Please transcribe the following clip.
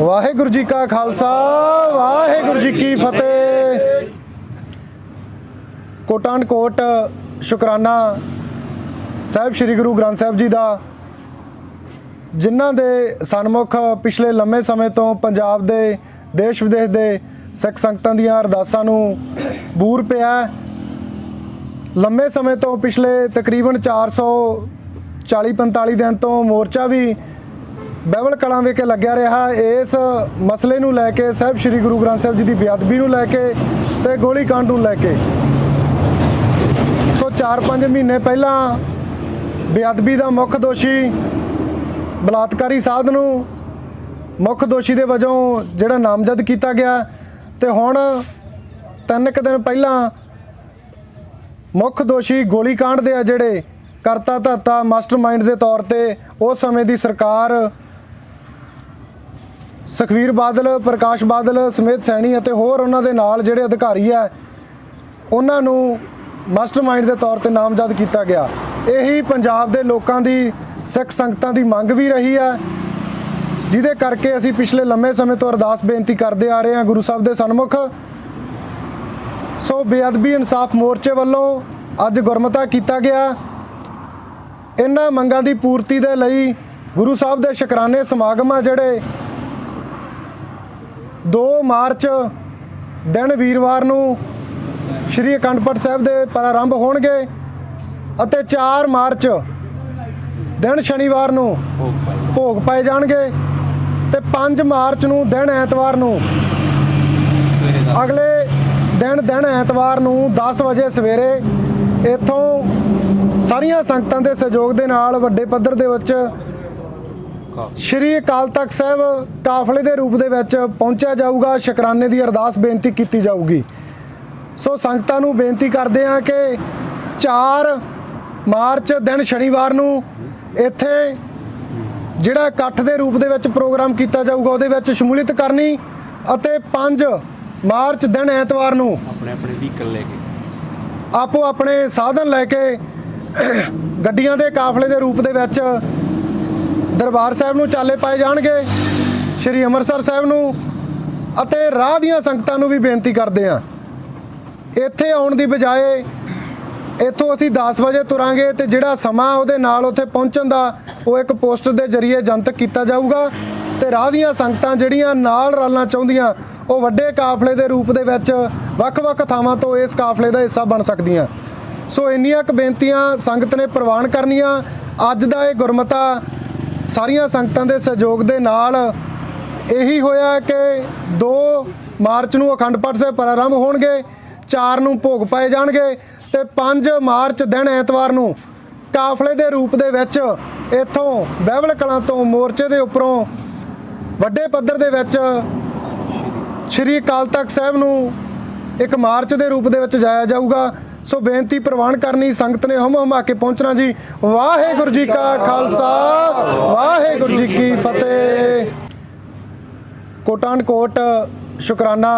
ਵਾਹਿਗੁਰੂ ਜੀ ਕਾ ਖਾਲਸਾ, ਵਾਹਿਗੁਰੂ ਜੀ ਕੀ ਫਤਿਹ। ਕੋਟਾਨ ਕੋਟ ਸ਼ੁਕਰਾਨਾ ਸਾਹਿਬ ਸ੍ਰੀ ਗੁਰੂ ਗ੍ਰੰਥ ਸਾਹਿਬ ਜੀ ਦਾ, ਜਿਨ੍ਹਾਂ ਦੇ ਸਨਮੁਖ ਪਿਛਲੇ ਲੰਮੇ ਸਮੇਂ ਤੋਂ ਪੰਜਾਬ ਦੇ, ਦੇਸ਼ ਵਿਦੇਸ਼ ਦੇ ਸਿੱਖ ਸੰਗਤਾਂ ਦੀਆਂ ਅਰਦਾਸਾਂ ਨੂੰ ਬੂਰ ਪਿਆ ਲੰਮੇ ਸਮੇਂ ਤੋਂ ਪਿਛਲੇ ਤਕਰੀਬਨ 440 45 ਦਿਨ ਤੋਂ ਮੋਰਚਾ ਵੀ ਬਹਿਵਲ ਕਲਾਂ ਵਿਖੇ ਲੱਗਿਆ ਰਿਹਾ। ਇਸ ਮਸਲੇ ਨੂੰ ਲੈ ਕੇ ਸਾਹਿਬ ਸ੍ਰੀ ਗੁਰੂ ਗ੍ਰੰਥ ਸਾਹਿਬ ਜੀ ਦੀ ਬੇਅਦਬੀ ਨੂੰ ਲੈ ਕੇ ਤੇ ਗੋਲੀ ਕਾਂਡ ਨੂੰ ਲੈ ਕੇ। ਸੋ 4-5 ਮਹੀਨੇ ਪਹਿਲਾਂ ਬੇਅਦਬੀ ਦਾ ਮੁੱਖ ਦੋਸ਼ੀ ਬਲਾਤਕਾਰੀ ਸਾਧ ਨੂੰ ਮੁੱਖ ਦੋਸ਼ੀ ਦੇ ਵਜੋਂ ਜਿਹੜਾ ਨਾਮਜ਼ਦ ਕੀਤਾ ਗਿਆ ਤੇ ਹੁਣ ਤਿੰਨ ਕੁ ਦਿਨ ਪਹਿਲਾਂ ਮੁੱਖ ਦੋਸ਼ੀ ਗੋਲੀकांड ਦੇ ਆ ਜਿਹੜੇ ਕਰਤਾ ਧਾਤਾ ਮਾਸਟਰਮਾਈਂਡ ਦੇ ਤੌਰ ਤੇ ਉਸ ਸਮੇਂ ਦੀ ਸਰਕਾਰ ਸੁਖਵੀਰ ਬਾਦਲ, ਪ੍ਰਕਾਸ਼ ਬਾਦਲ, ਸਮੇਤ ਸੈਣੀ ਅਤੇ ਹੋਰ ਉਹਨਾਂ ਦੇ ਨਾਲ ਜਿਹੜੇ ਅਧਿਕਾਰੀ ਆ ਉਹਨਾਂ ਨੂੰ ਮਾਸਟਰਮਾਈਂਡ ਦੇ ਤੌਰ ਤੇ ਨਾਮਜ਼ਦ ਕੀਤਾ ਗਿਆ। ਇਹੀ ਪੰਜਾਬ ਦੇ ਲੋਕਾਂ ਦੀ ਸਿੱਖ ਸੰਗਤਾਂ ਦੀ ਮੰਗ ਵੀ ਰਹੀ ਹੈ, ਜਿਹਦੇ ਕਰਕੇ ਅਸੀਂ ਪਿਛਲੇ ਲੰਮੇ ਸਮੇਂ ਤੋਂ ਅਰਦਾਸ ਬੇਨਤੀ ਕਰਦੇ ਆ ਰਹੇ ਹਾਂ ਗੁਰੂ ਸਾਹਿਬ ਦੇ ਸਨਮੁਖ। ਸੋ ਬੇਅਦਬੀ ਇਨਸਾਫ ਮੋਰਚੇ ਵੱਲੋਂ ਅੱਜ ਗੁਰਮਤਾ ਕੀਤਾ ਗਿਆ। ਇਹਨਾਂ ਮੰਗਾਂ ਦੀ ਪੂਰਤੀ ਦੇ ਲਈ ਗੁਰੂ ਸਾਹਿਬ ਦੇ ਸ਼ੁਕਰਾਨੇ ਸਮਾਗਮ ਆ ਜਿਹੜੇ 2 ਮਾਰਚ ਦਿਨ ਵੀਰਵਾਰ ਨੂੰ ਸ਼੍ਰੀ ਅਖੰਡ ਪਾਠ ਸਾਹਿਬ ਦੇ ਪ੍ਰਾਰੰਭ ਹੋਣਗੇ ਅਤੇ 4 ਮਾਰਚ ਦਿਨ ਸ਼ਨੀਵਾਰ ਨੂੰ ਭੋਗ ਪਾਏ ਜਾਣਗੇ ਤੇ 5 ਮਾਰਚ ਨੂੰ ਦਿਨ ਐਤਵਾਰ ਨੂੰ ਅਗਲੇ ਦਿਨ ਦਿਨ ਐਤਵਾਰ ਨੂੰ 10 ਵਜੇ ਸਵੇਰੇ ਇੱਥੋਂ ਸਾਰੀਆਂ ਸੰਗਤਾਂ ਦੇ ਸਹਿਯੋਗ ਦੇ ਨਾਲ ਵੱਡੇ ਪੱਧਰ ਦੇ ਵਿੱਚ ਸ਼੍ਰੀ ਅਕਾਲ ਤਖਤ ਸਾਹਿਬ ਕਾਫਲੇ ਦੇ ਰੂਪ ਦੇ ਵਿੱਚ ਪਹੁੰਚਿਆ ਜਾਊਗਾ। ਸ਼ੁਕਰਾਨੇ ਦੀ ਅਰਦਾਸ ਬੇਨਤੀ ਕੀਤੀ ਜਾਊਗੀ। ਸੋ ਸੰਗਤਾਂ ਨੂੰ ਬੇਨਤੀ ਕਰਦੇ ਹਾਂ ਕਿ 4 ਮਾਰਚ ਦਿਨ ਸ਼ਨੀਵਾਰ ਨੂੰ ਇੱਥੇ ਜਿਹੜਾ ਇਕੱਠ ਦੇ ਰੂਪ ਦੇ ਵਿੱਚ ਪ੍ਰੋਗਰਾਮ ਕੀਤਾ ਜਾਊਗਾ ਉਹਦੇ ਵਿੱਚ ਸ਼ਮੂਲੀਅਤ ਕਰਨੀ ਅਤੇ 5 ਮਾਰਚ ਦਿਨ ਐਤਵਾਰ ਨੂੰ ਆਪਣੇ ਆਪਣੇ ਵਹੀਕਲ ਲੈ ਕੇ। ਆਪੋ ਆਪਣੇ ਸਾਧਨ ਲੈ ਕੇ ਗੱਡੀਆਂ ਦੇ ਕਾਫਲੇ ਦੇ ਰੂਪ ਦੇ ਵਿੱਚ ਦਰਬਾਰ ਸਾਹਿਬ ਨੂੰ ਚਾਲੇ ਪਾਏ ਜਾਣਗੇ, ਸ਼੍ਰੀ ਅੰਮ੍ਰਿਤਸਰ ਸਾਹਿਬ ਨੂੰ ਅਤੇ ਰਾਹ ਦੀਆਂ ਸੰਗਤਾਂ ਨੂੰ ਵੀ ਬੇਨਤੀ ਕਰਦੇ ਹਾਂ। ਇੱਥੇ ਆਉਣ ਦੀ ਬਜਾਏ ਇੱਥੋਂ ਅਸੀਂ 10 ਵਜੇ ਤੁਰਾਂਗੇ ਤੇ ਜਿਹੜਾ ਸਮਾਂ ਉਹਦੇ ਨਾਲ ਉੱਥੇ ਪਹੁੰਚਣ ਦਾ, ਉਹ ਇੱਕ ਪੋਸਟਰ ਦੇ ਜ਼ਰੀਏ ਜਨਤਕ ਕੀਤਾ ਜਾਊਗਾ ਤੇ ਰਾਹ ਦੀਆਂ ਸੰਗਤਾਂ ਜਿਹੜੀਆਂ ਨਾਲ ਰਲਣਾ ਚਾਹੁੰਦੀਆਂ, ਉਹ ਵੱਡੇ ਕਾਫਲੇ ਦੇ ਰੂਪ ਦੇ ਵਿੱਚ ਵੱਖ-ਵੱਖ ਥਾਵਾਂ ਤੋਂ ਇਸ ਕਾਫਲੇ ਦਾ ਹਿੱਸਾ ਬਣ ਸਕਦੀਆਂ। ਸੋ ਇੰਨੀਆਂ ਕੁ ਬੇਨਤੀਆਂ ਸੰਗਤ ਨੇ ਪ੍ਰਵਾਨ ਕਰਨੀਆਂ। ਅੱਜ ਦਾ ਇਹ ਗੁਰਮਤਾ ਸਾਰੀਆਂ ਸੰਗਤਾਂ ਦੇ ਸਹਿਯੋਗ ਦੇ ਨਾਲ ਇਹੀ ਹੋਇਆ ਕਿ 2 ਮਾਰਚ ਨੂੰ ਅਖੰਡ ਪਾਠ ਸਾਹਿਬ ਪ੍ਰਾਰੰਭ ਹੋਣਗੇ 4 ਨੂੰ ਭੋਗ ਪਾਏ ਜਾਣਗੇ ਤੇ 5 ਮਾਰਚ ਦਿਨ ਐਤਵਾਰ ਨੂੰ ਕਾਫਲੇ ਦੇ ਰੂਪ ਦੇ ਵਿੱਚ ਇੱਥੋਂ ਬਹਿਵਲ ਕਲਾਂ ਤੋਂ ਮੋਰਚੇ ਦੇ ਉੱਪਰੋਂ ਵੱਡੇ ਪੱਧਰ ਦੇ ਵਿੱਚ ਸ਼੍ਰੀ ਅਕਾਲ ਤਖਤ ਸਾਹਿਬ ਨੂੰ ਇੱਕ ਮਾਰਚ ਦੇ ਰੂਪ ਦੇ ਵਿੱਚ ਜਾਇਆ ਜਾਊਗਾ। ਸੋ ਬੇਨਤੀ ਪ੍ਰਵਾਨ ਕਰਨੀ, ਸੰਗਤ ਨੇ ਹਮ ਹਮਾ ਕੇ ਪਹੁੰਚਣਾ ਜੀ। ਵਾਹਿਗੁਰੂ ਜੀ ਕਾ ਖਾਲਸਾ, ਵਾਹਿਗੁਰੂ ਜੀ ਕੀ ਫਤਿਹ। ਕੋਟਾਨ ਕੋਟ ਸ਼ੁਕਰਾਨਾ